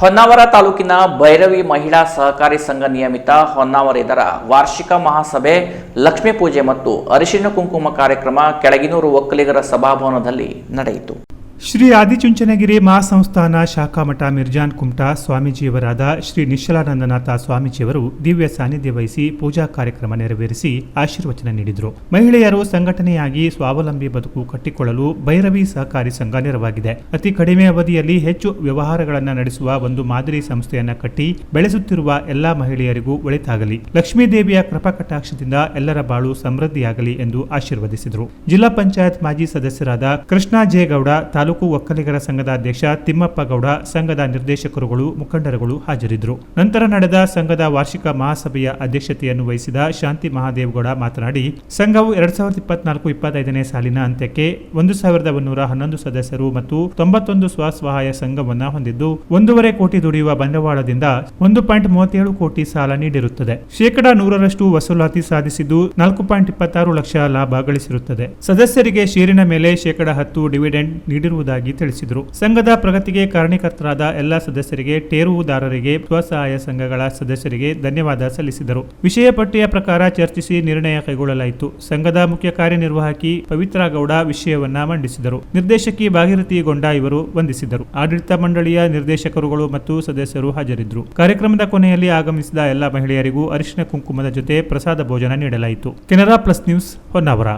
ಹೊನ್ನಾವರ ತಾಲೂಕಿನ ಭೈರವಿ ಮಹಿಳಾ ಸಹಕಾರಿ ಸಂಘ ನಿಯಮಿತ ಹೊನ್ನಾವರ ಇದರ ವಾರ್ಷಿಕ ಮಹಾಸಭೆ, ಲಕ್ಷ್ಮೀ ಪೂಜೆ ಮತ್ತು ಅರಿಶಿಣ ಕುಂಕುಮ ಕಾರ್ಯಕ್ರಮ ಕೆಳಗಿನೂರು ಒಕ್ಕಲಿಗರ ಸಭಾಭವನದಲ್ಲಿ ನಡೆಯಿತು. ಶ್ರೀ ಆದಿಚುಂಚನಗಿರಿ ಮಹಾಸಂಸ್ಥಾನ ಶಾಖಾಮಠ ಮಿರ್ಜಾನ್ ಕುಮಟಾ ಸ್ವಾಮೀಜಿಯವರಾದ ಶ್ರೀ ನಿಶ್ಚಲಾನಂದನಾಥ ಸ್ವಾಮೀಜಿಯವರು ದಿವ್ಯ ಸಾನ್ನಿಧ್ಯ ವಹಿಸಿ ಪೂಜಾ ಕಾರ್ಯಕ್ರಮ ನೆರವೇರಿಸಿ ಆಶೀರ್ವಚನ ನೀಡಿದರು. ಮಹಿಳೆಯರು ಸಂಘಟನೆಯಾಗಿ ಸ್ವಾವಲಂಬಿ ಬದುಕು ಕಟ್ಟಿಕೊಳ್ಳಲು ಭೈರವಿ ಸಹಕಾರಿ ಸಂಘ ನೆರವಾಗಿದೆ. ಅತಿ ಕಡಿಮೆ ಅವಧಿಯಲ್ಲಿ ಹೆಚ್ಚು ವ್ಯವಹಾರಗಳನ್ನು ನಡೆಸುವ ಒಂದು ಮಾದರಿ ಸಂಸ್ಥೆಯನ್ನ ಕಟ್ಟಿ ಬೆಳೆಸುತ್ತಿರುವ ಎಲ್ಲಾ ಮಹಿಳೆಯರಿಗೂ ಒಳಿತಾಗಲಿ. ಲಕ್ಷ್ಮೀದೇವಿಯ ಕೃಪಾ ಕಟಾಕ್ಷದಿಂದ ಎಲ್ಲರ ಬಾಳು ಸಮೃದ್ಧಿಯಾಗಲಿ ಎಂದು ಆಶೀರ್ವದಿಸಿದರು. ಜಿಲ್ಲಾ ಪಂಚಾಯತ್ ಮಾಜಿ ಸದಸ್ಯರಾದ ಕೃಷ್ಣ ಜೇಗೌಡ ತಾಲೂಕು ಒಕ್ಕಲಿಗರ ಸಂಘದ ಅಧ್ಯಕ್ಷ ತಿಮ್ಮಪ್ಪ ಗೌಡ, ಸಂಘದ ನಿರ್ದೇಶಕರುಗಳು, ಮುಖಂಡರುಗಳು ಹಾಜರಿದ್ದರು. ನಂತರ ನಡೆದ ಸಂಘದ ವಾರ್ಷಿಕ ಮಹಾಸಭೆಯ ಅಧ್ಯಕ್ಷತೆಯನ್ನು ವಹಿಸಿದ ಶಾಂತಿ ಮಹಾದೇವಗೌಡ ಮಾತನಾಡಿ, ಸಂಘವು ಎರಡ್ ಸಾವಿರದ ಇಪ್ಪತ್ನಾಲ್ಕು ಇಪ್ಪತ್ತೈದನೇ ಸಾಲಿನ ಅಂತ್ಯಕ್ಕೆ ಒಂದು ಸಾವಿರದ ಒಂದೂರ ಹನ್ನೊಂದು ಸದಸ್ಯರು ಮತ್ತು ತೊಂಬತ್ತೊಂದು ಸ್ವಸಹಾಯ ಸಂಘವನ್ನ ಹೊಂದಿದ್ದು, ಒಂದೂವರೆ ಕೋಟಿ ದುಡಿಯುವ ಬಂಡವಾಳದಿಂದ ಒಂದು ಪಾಯಿಂಟ್ ಮೂವತ್ತೇಳು ಕೋಟಿ ಸಾಲ ನೀಡಿರುತ್ತದೆ. ಶೇಕಡಾ ನೂರರಷ್ಟು ವಸೂಲಾತಿ ಸಾಧಿಸಿದ್ದು ನಾಲ್ಕು ಪಾಯಿಂಟ್ ಇಪ್ಪತ್ತಾರು ಲಕ್ಷ ಲಾಭ ಗಳಿಸಿರುತ್ತದೆ. ಸದಸ್ಯರಿಗೆ ಷೇರಿನ ಮೇಲೆ ಶೇಕಡಾ ಹತ್ತು ಡಿವಿಡೆಂಡ್ ನೀಡಿರುವುದಾಗಿ ತಿಳಿಸಿದರು. ಸಂಘದ ಪ್ರಗತಿಗೆ ಕಾರಣೀಕರ್ತರಾದ ಎಲ್ಲ ಸದಸ್ಯರಿಗೆ ಟೇರುವುದಾರರಿಗೆ ಸ್ವಸಹಾಯ ಸಂಘಗಳ ಸದಸ್ಯರಿಗೆ ಧನ್ಯವಾದ ಸಲ್ಲಿಸಿದರು. ವಿಷಯ ಪಟ್ಟಿಯ ಪ್ರಕಾರ ಚರ್ಚಿಸಿ ನಿರ್ಣಯ ಕೈಗೊಳ್ಳಲಾಯಿತು. ಸಂಘದ ಮುಖ್ಯ ಕಾರ್ಯನಿರ್ವಾಹಕಿ ಪವಿತ್ರ ಗೌಡ ವಿಷಯವನ್ನ ಮಂಡಿಸಿದರು. ನಿರ್ದೇಶಕಿ ಭಾಗೀರಥಿ ಗೊಂಡ ಇವರು ವಂದಿಸಿದರು. ಆಡಳಿತ ಮಂಡಳಿಯ ನಿರ್ದೇಶಕರುಗಳು ಮತ್ತು ಸದಸ್ಯರು ಹಾಜರಿದ್ದರು. ಕಾರ್ಯಕ್ರಮದ ಕೊನೆಯಲ್ಲಿ ಆಗಮಿಸಿದ ಎಲ್ಲ ಮಹಿಳೆಯರಿಗೂ ಅರಿಶಿನ ಕುಂಕುಮದ ಜೊತೆ ಪ್ರಸಾದ ಭೋಜನ ನೀಡಲಾಯಿತು. Canara plus news Honnavar.